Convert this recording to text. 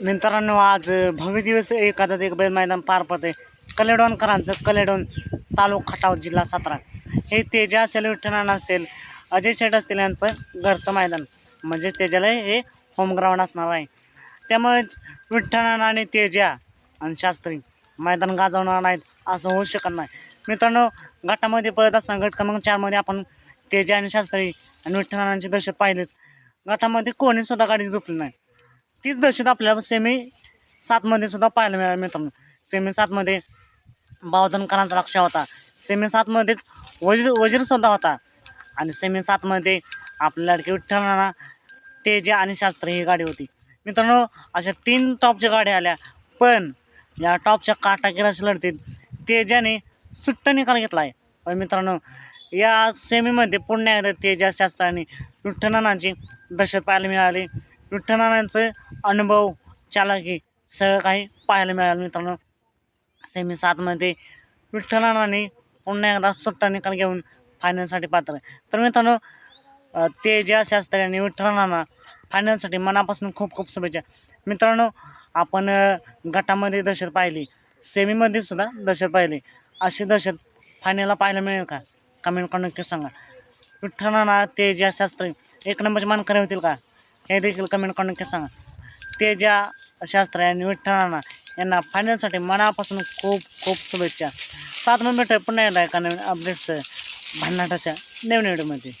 मित्रांनो आज भव्य दिवस एखादा एक बैल मैदान पार पडते कलेडोनकरांचं कलेडोन तालुका खटाव जिल्हा सातारा. हे तेजा असेल विठ्ठलान असेल अजय शेठ असतील यांचं घरचं मैदान. म्हणजे तेजाला हे होमग्राऊंड असणार आहे. त्यामुळेच विठ्ठलान आणि तेजा आणि शास्त्री मैदान गाजवणार नाहीत असं होऊ शकत नाही. मित्रांनो गटामध्ये पळत असताना गट क्रमांक चारमध्ये आपण तेजा आणि शास्त्री आणि विठ्ठलांची दहशत पाहिलीच. गटामध्ये कोणीसुद्धा गाडी झोपली नाही. तीच दहशत आपल्याला सेमी सातमध्ये सुद्धा पाहायला मिळाली मित्रांनो सेमी सातमध्ये बावधनकरांचा लक्ष होता. सेमी सातमध्येच वजीर वजीरसुद्धा होता. आणि सेमी सातमध्ये आपल्या लडके विठ्ठलांना तेजा आणि शास्त्री ही गाडी होती. मित्रांनो अशा तीन टॉपच्या गाड्या आल्या. पण या टॉपच्या काटाकिराच्या लढतीत तेजाने सुट्ट निकाल घेतला आहे पण मित्रांनो या सेमीमध्ये पुन्हा एकदा तेजा शास्त्राने विठ्ठलांची दहशत पाहायला मिळाली. विठ्ठलांचं अनुभव चालाकी सगळं काही पाहायला मिळालं मित्रांनो. सेमी सातमध्ये विठ्ठलांनी पुन्हा एकदा सुट्टा निकाल घेऊन फायनलसाठी पात्र तर मित्रांनो तेजा शास्त्री आणि विठ्ठलनाना फायनलसाठी मनापासून खूप खूप शुभेच्छा. मित्रांनो आपण गटामध्ये दहशत पाहिली सेमीमध्ये सुद्धा दहशत पाहिली. अशी दहशत फायनलला पाहायला मिळेल का? कमेंट करून नक्की सांगा. विठ्ठलनाना तेजा शास्त्री एक नंबरचे मानकरी होतील का? हे देखील कमेंट करून नक्की सांगा. तेजा शास्त्र आणि विठ्ठलांना यांना फायनलसाठी मनापासून खूप खूप शुभेच्छा. सात मिनिट पुन्हा एकदा एका नवीन अपडेट्स भन्नाटाच्या नवीन व्हिडिओमध्ये